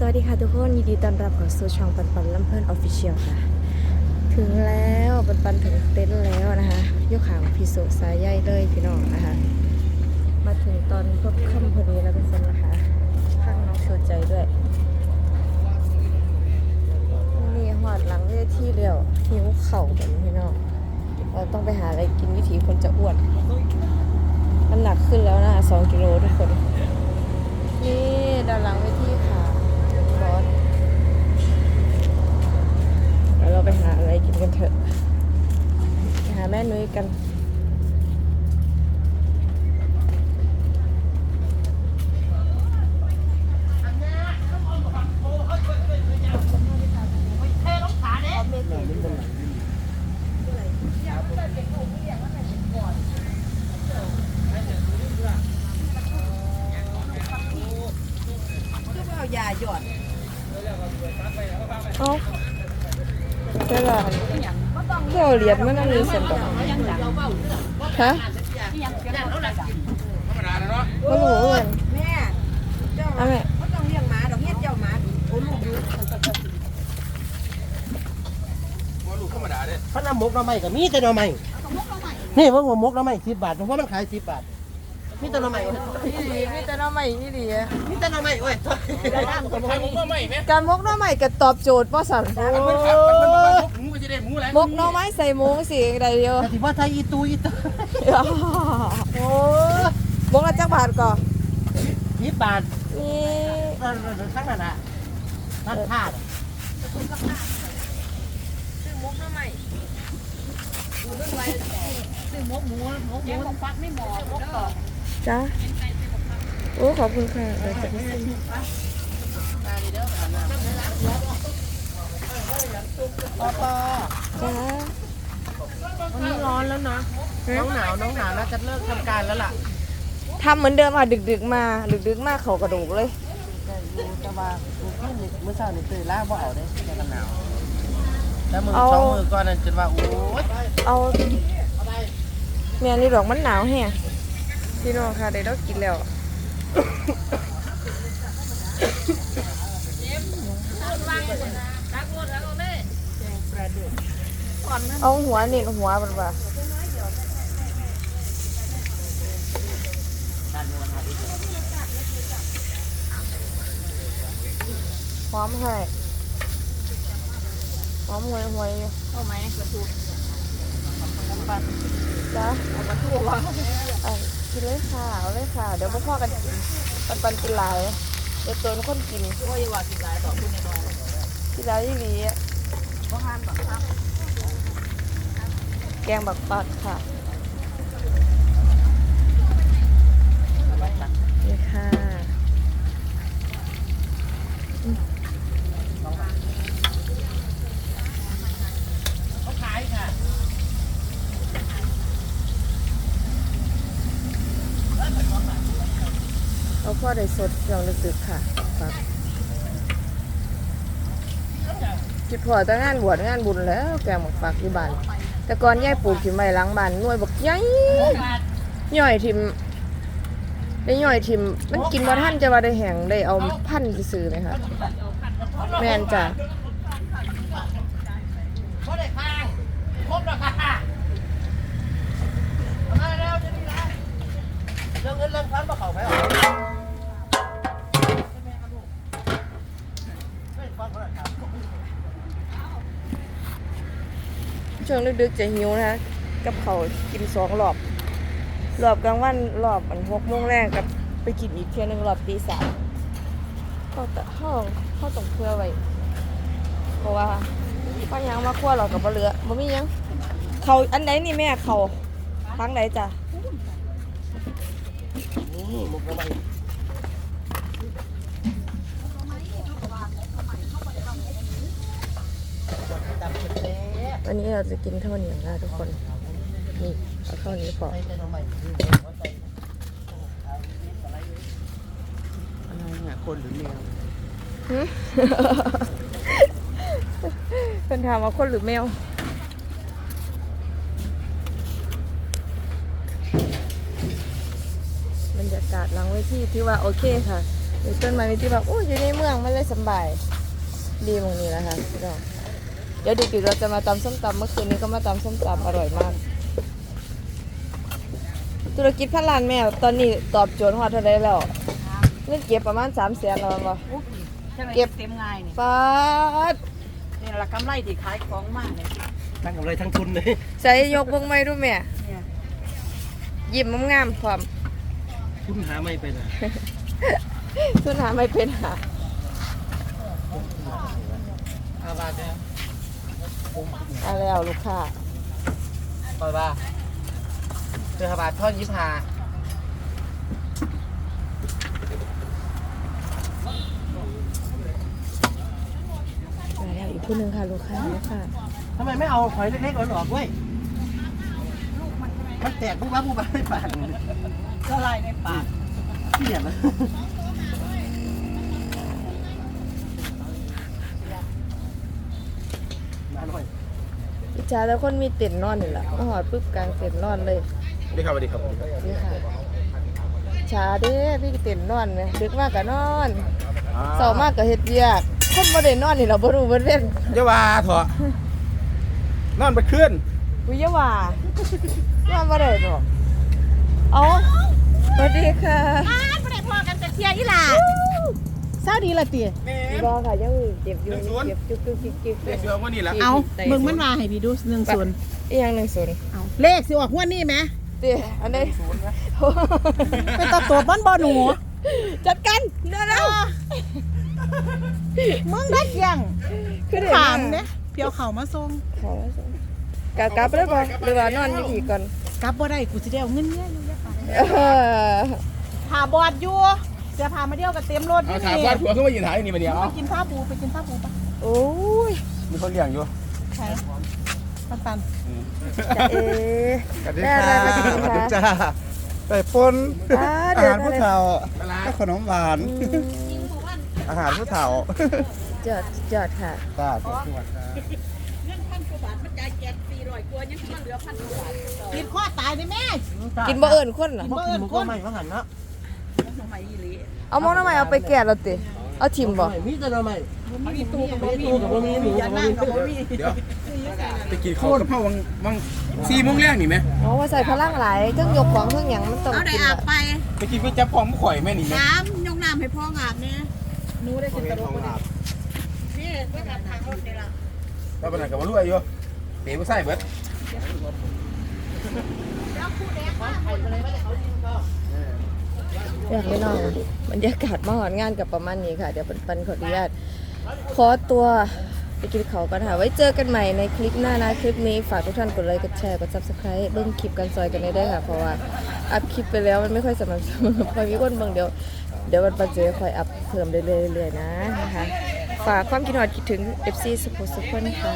สวัสดีค่ะทุกคน ยินดีต้อนรับเข้าสู่ช่องปันปันลำเพิ่นออฟฟิเชียลค่ะ ถึงแล้วปันปันถึงเต็นท์แล้วนะคะยกขางพิโซสายใยเลยพี่น้องนะคะ มาถึงตอนพบค่ำพอดีแล้วทุกคนนะคะข้างน้องโชว์ใจด้วย นี่หอดหลังเวทีเดียวหิวเข่าแบบพี่น้องเราต้องไปหาอะไรกินวิถีคนจะอ้วนน้ำหนักขึ้นแล้วนะคะสองกิโลทุกคน นี่ด้านหลังเวทีค่ะบอสเดี๋ยวเราไปหาอะไรกินกันเถอะไปหาแม่นุ้ย กันเอายาหยอดเอ้าเจ้าหลา นเจ้าเหรียญมันนั่นนี่เสร็จแล้วฮะก็รู้เหมือนแม่เจ้าเอาแม่เขาต้องเลี้ยงหมาดอกเงี้ยเจ้าหมาโอ้ลูกอยู่เขานำมกหน้ำไม้กับมีแต่หน้ำไม้นี่ว่าหัวมกหน้ำไม้สิบบาทเพราะว่ามันขายสิบบาทมีแต่หน้ำไม้นี่ดีมีแต่น้ำใหม่นี่ดีอะมีแต่หน้ำไม้โอ้ยการมกหน้ำใหม่ก็ตอบโจทย์ป้อสันโอ้ มกหน้ำไม้ใส่หมูสิอะไรเดียวแต่ที่ว่าไทยอีตูอีตูโอ้มกละจักบาทก่อนสิบบาทนี่ทั้งนั้นอะร้านผ้าจ้าโอ้ขอบคุณค่ะเดี๋ยวจะไปซื้อ ปอปอจ้าวันนี้ร้อนแล้วนะน้องหนาวน้องหนาวน่าจะเลิกทำการแล้วล่ะทำเหมือนเดิมค่ะดึกๆมาดึกๆมาเขากระดูกเลยแต่ว่าเมื่อเช้านี่ตื่นแล้วบ่เอาได้แค่กันหนาวแล้วมือสองมือก่อนนั่นจนว่าโอ้ยเอาแม่นี่ดอกมันหนาวแฮงพี่น้องค่ะได้ดอกกินแล้วเอาหัวเน้นหัวมันว่าพร้อมให้พร้อมหวยหวยอยู่เอาไหมกระทูจ้าเอามาทั่ววะกินเลยค่ะเอาเลยค่ะ เดี๋ยวพ่อๆกันกินปันปันกินหลายเดี๋ยวตัวคนกินโอ้ยว่าสิหลายต่อคุณในน้องกินหลายยี่หลีอะ แกงบักปัดค่ะ นี่ค่ะเขาขายค่ะเอาพ่อได้สดเกี่ยวลึกๆค่ะปัก คิดพอแต่งานบวชงานบุญแล้วแกหมกปักที่บ้านแต่ก่อนยายปลูกถิ่มไว้หลังบ้านหน่วยบักใหญ่ย่อยถิ่มได้ย่อยถิ่มมันกินมาท่านจะว่าได้แห้งได้เอาพันธุ์ซื้อไหมคะแม่นจ้ะ ช่วงดึกๆจะหิวนะคะกับเขาวกินสองรอบรอบกลางวันรอบมันหกโมงแรกกับไปกินอีกเที่ยหนึงรอบตีสามก็แต่ห้องห้องต้องเพื่อไว้เพราะว่าป้ายังมาคั่วเรากับบ่เหลือบ่มีหยังเขาอันไหนนี่แม่เขาทางไหนจ้ะนี่มุกระไบ วันนี้ เราจะกินข้าวเหนียวนะทุกคน นี่เอาข้าวนี้พออะไรเนี่ยคนหรือแมวเป็นถามว่าคนหรือแมวบรรยากาศหลังเวทีที่ว่าโอเคค่ะมีต้นไม้ที่แบบโอ้ยอยู่ในเมืองมันเลยสบาย ดีตรงนี้นะคะพี่น้อง เดี๋ยวดึกๆเราจะมาตำส้มตำเมื่อคืนนี้ก็มาตำส้มตำอร่อยมาก ธุรกิจพันล้านแมวตอนนี้ตอบโจทย์ฮอดเท่าไรแล้วเงินเก็บประมาณ3 0 0แสนแล้วบ่ อุ๊บจังได๋เก็บ เต็มง่ายนี่ปาดนี่ล่ะกำไรที่ขายของมากเลยทั้งกำไรทั้งทุนเลยใส่ยกเบิ่งไม้ดูแม่เนี่ยยิ้มงามๆพร้อม ทุนหาไม่เป็นอะทุนหาไม่เป็นหาห้าบาทเนี่ย เอาแล้วลูกค้าปล่อยบ้าเจอห้าบาททอดยี่สิบห้ามาแล้วอีกผู้หนึงค่ะลูกค้าลูกค้าทำไมไม่เอาหอยเล็กๆอ่อนๆด้วยมันแตกปุ๊บปั๊บปุ๊บปั๊บไม่ปากละลายในปากเกลียดนะมาหน่อย อิ จฉาแต่คนมีเต็นท์นอนนี่แหละมาหอดปุ๊บกลางเต็นท์นอนเลยสวัสดีครับสวัสดีครับนี่ค่ะชาเด้พี่เต็นท์นอนไหมดึกมากก็นอนเสามากก็เฮ็ดเวียกคนบ่ได้นอนนี่เราบ่รู้เบิ่เว้นเยาวาเถอะนอนไปขึ้นวิยาว่านอนบ่ได้ดอกเอาสวัสดีค่ะ อ้าวบ่ได้พอกันแต่เที่ยอีหล่าเศร้าดีละติ บ่ค่ะยังเจ็บอยู่เจ็บจุกจุกจิกจิกเด็กเสือวันนี้แหละเอาเบิ่งมันว่าให้พี่ดู1 0อีหยังหนึ่งศูนย์เอาเลขสิออกงวดนี้ไหมเดี๋ยวอันนี้เป็นตัวตัวบ้านบ่หนูจัดกันเดี๋ยวแล้วมึงได้เที่ยงคือถามเนี่ยเพียวเขามาส่งเขากลับกลับไปแล้วบ่หรือว่านอนอยู่อีกก่อนกลับบ่ได้กูสิได้เอาเงินเนี่ยอยู่อย่าไปเออพาบอดอยู่ เสียพามาเดียวกับเต็มรถอเอายู่ถามนี่ว่าผัวขึ้นมายืนถ่ายนี่มาเดียวไปเอากินผ้าปูไปกินผ้าปูปะโอ้ยมีคนเลี้ยงอยู่ใช่ปันปันจะเอสวัสดีได้อะไรมากินคะ จ้าไปปนอ่าอาเดี๋ยว หารผู้เฒ่าก็ขนมหวานอืมอาหารผู้เฒ่าจอดจอดค่ะ จ้าสวัสดีครับเงินพันกว่าบาทมันจ่ายแจกสี่ร้อยกว่ายังมันเหลือพันกว่าบาทกินข้อตายเลยแม่กินบ่เอิญคนเหรอบ่กินมันก็ไม่มาหันเนาะ ทำไมอีหลีเอามองทำไมเอาไปแก่แล้วติเอาทิมบ่มีแต่เราไม่มีตู้กับบ่มีตู้กับบ่มีหมูยักับบ่นั่งมีกับบ่มีเดี๋ยวไปกินข้าวกับข้าววังวังสี่โมงแรกนี่ไหมอ๋อว่าใส่พลังหลายเครื่องยกของเครื่องหยังมันต้องเอาได้กินอาอะบไปไปกินก๋วยจั๊บพร้อมข่อยแม่นี่ไหมน้ำยกน้ำให้พ่ออาบเนี่ยหนูได้กินกระโดดนี่เพื่ออาบทางรถนี่ล่ะแล้วเป็นอะไรกับว่ารู้อายุเต๋อผู้ใส่เบิดอยาก ไปนอนบรรยากาศมาหอนงานกับประมาณนี้ค่ะ เดี๋ยวปันปันขออนุญาตขอตัวไปกินเขากันค่ะ ไว้เจอกันใหม่ในคลิปหน้านะคลิปนี้ฝากทุกท่านกดไลค์กดแชร์กด subscribe เบิ่งคลิปกันซอยกันได้ด้วยค่ะ เพราะว่าอัพคลิปไปแล้วมันไม่ค่อยสม่ำเสมอพอมีคนเบิ่งเดี๋ยวเดี๋ยววันปัจเจอคอยอัพเพิ่มเรื่อยๆเรื่อยๆนะนะคะฝากความคิดหอดคิดถึง FC สุโขสุขคนค่ะ